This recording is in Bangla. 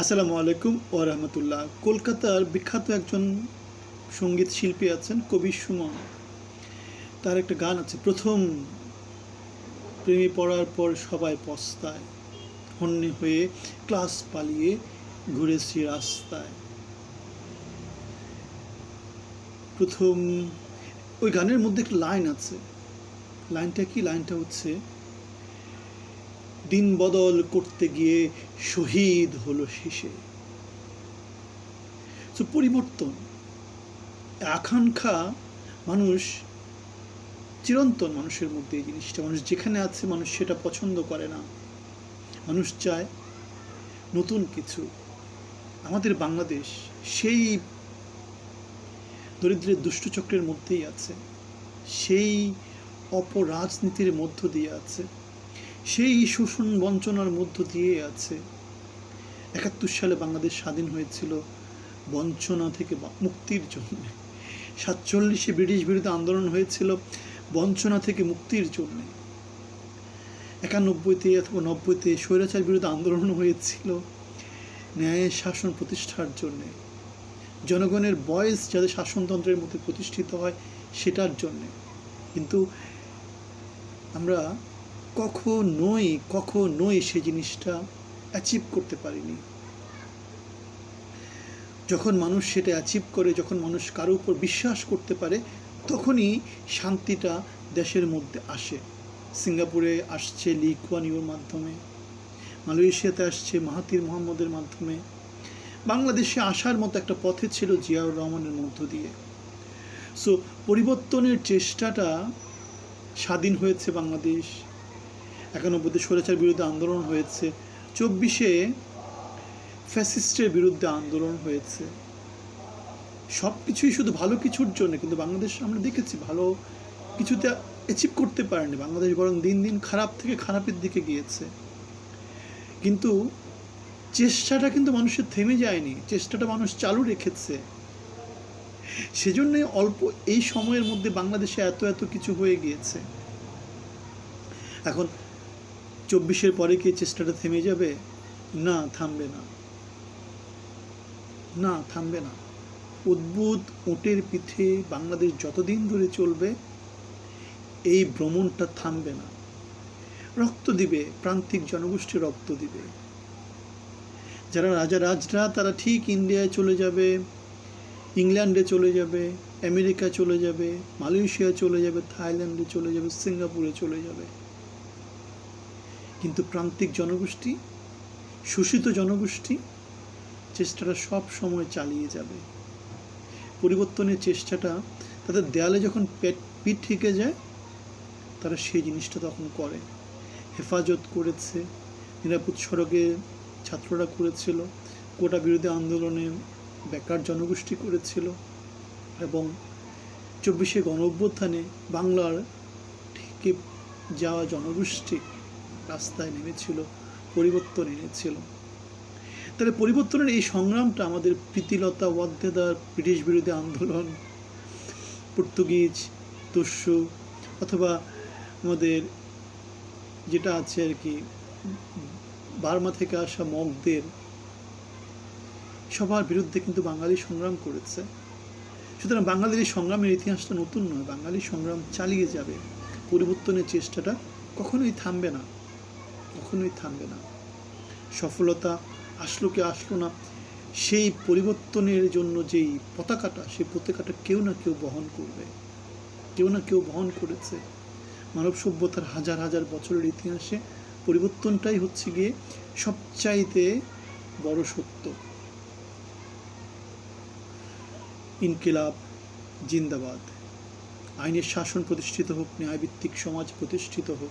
আসসালামু আলাইকুম ও রহমতুল্লাহ। কলকাতার বিখ্যাত একজন সংগীত শিল্পী আছেন কবি সুমন। তার একটা গান আছে, প্রথম প্রেমে পড়ার পর সবাই পস্তায়, হন্যে হয়ে ক্লাস পালিয়ে ঘুরেছি রাস্তায়। প্রথম, ওই গানের মধ্যে একটা লাইন আছে। লাইনটা কি? লাইনটা হচ্ছে দিন বদল করতে গিয়ে শহীদ হলো শেষে। তো পরিবর্তন, আকাঙ্ক্ষা মানুষ, চিরন্তন মানুষের মধ্যে এই জিনিসটা, মানুষ যেখানে আছে মানুষ সেটা পছন্দ করে না। মানুষ চায় নতুন কিছু। আমাদের বাংলাদেশ সেই দরিদ্রের দুষ্টচক্রের মধ্যেই আছে, সেই অপরাজনীতির মধ্য দিয়ে আছে। সেই শোষণ বঞ্চনার মধ্য দিয়ে আছে। একাত্তর সালে বাংলাদেশ স্বাধীন হয়েছিল বঞ্চনা থেকে মুক্তির জন্য। সাতচল্লিশে ব্রিটিশ বিরুদ্ধে আন্দোলন হয়েছিল বঞ্চনা থেকে মুক্তির জন্য। একানব্বইতে অথবা নব্বইতে স্বৈরাচার বিরুদ্ধে আন্দোলন হয়েছিল ন্যায় শাসন প্রতিষ্ঠার জন্যে। জনগণের বয়স যাতে শাসনতন্ত্রের মধ্যে প্রতিষ্ঠিত হয়, সেটার জন্যে। কিন্তু আমরা কখনোই কখনোই সে জিনিসটা অ্যাচিভ করতে পারিনি। যখন মানুষ সেটা অ্যাচিভ করে, যখন মানুষ কারও উপর বিশ্বাস করতে পারে, তখনই শান্তিটা দেশের মধ্যে আসে। সিঙ্গাপুরে আসছে লি কুয়ান মাধ্যমে, মালয়েশিয়াতে আসছে মাহাতির মোহাম্মদের মাধ্যমে, বাংলাদেশে আসার মতো একটা পথে ছিল জিয়াউর রহমানের মধ্য দিয়ে। সো পরিবর্তনের চেষ্টাটা স্বাধীন হয়েছে বাংলাদেশ। একানব্বইতে স্বৈরাচার বিরুদ্ধে আন্দোলন হয়েছে, চব্বিশে ফ্যাসিস্টের বিরুদ্ধে আন্দোলন হয়েছে। সব কিছুই শুধু ভালো কিছুর জন্য, কিন্তু বাংলাদেশ আমরা দেখেছি ভালো কিছুতে অ্যাচিভ করতে পারেনি। বাংলাদেশ বরং দিন দিন খারাপ থেকে খারাপের দিকে গিয়েছে। কিন্তু চেষ্টাটা কিন্তু মানুষের থেমে যায়নি, চেষ্টাটা মানুষ চালু রেখেছে। সেজন্যই অল্প এই সময়ের মধ্যে বাংলাদেশে এত এত কিছু হয়ে গিয়েছে। এখন চব্বিশের পরে কি চেষ্টাটা থেমে যাবে? না, থামবে না। না, থামবে না। উদ্ভুত উটের পিঠে বাংলাদেশ যতদিন ধরে চলবে, এই ভ্রমণটা থামবে না। রক্ত দিবে, প্রান্তিক জনগোষ্ঠী রক্ত দিবে। যারা রাজা রাজরা, তারা ঠিক ইন্ডিয়ায় চলে যাবে, ইংল্যান্ডে চলে যাবে, আমেরিকা চলে যাবে, মালয়েশিয়া চলে যাবে, থাইল্যান্ডে চলে যাবে, সিঙ্গাপুরে চলে যাবে। কিন্তু প্রান্তিক জনগোষ্ঠী, শোষিত জনগোষ্ঠী চেষ্টাটা সব সময় চালিয়ে যাবে। পরিবর্তনের চেষ্টাটা, তাদের দেয়ালে যখন পেট, পিঠ ঠেকে যায়, তারা সেই জিনিসটা তখন করে। হেফাজত করেছে, নিরাপদ সড়কে ছাত্ররা করেছিল, কোটা বিরোধী আন্দোলনে বেকার জনগোষ্ঠী করেছিল এবং চব্বিশে গণ অভ্যুত্থানে বাংলার থেকে যাওয়া জনগোষ্ঠী রাস্তায় নেমেছিল, পরিবর্তন এনেছিল। তাহলে পরিবর্তনের এই সংগ্রামটা আমাদের প্রীতিলতা ওয়াদ্দেদার ব্রিটিশ বিরোধী আন্দোলন, পর্তুগিজ দস্যু অথবা আমাদের যেটা আছে আর কি, বার্মা থেকে আসা মগদের, সবার বিরুদ্ধে কিন্তু বাঙালি সংগ্রাম করেছে। সুতরাং বাঙালির এই সংগ্রামের ইতিহাসটা নতুন নয়, বাঙালি সংগ্রাম চালিয়ে যাবে। পরিবর্তনের চেষ্টাটা কখনোই থামবে না। কখনোই থামবে না। সফলতা আসলো কি আসলো না, সেই পরিবর্তনের জন্য যেই পতাকাটা, সেই পতাকাটা কেউ না কেউ বহন করবে। কেউ না কেউ বহন করেছে। মানব সভ্যতার হাজার হাজার বছরের ইতিহাসে পরিবর্তনটাই হচ্ছে গিয়ে সবচাইতে বড় সত্য। ইনকিলাব, জিন্দাবাদ। আইনের শাসন প্রতিষ্ঠিত হোক, ন্যায়ভিত্তিক সমাজ প্রতিষ্ঠিত হোক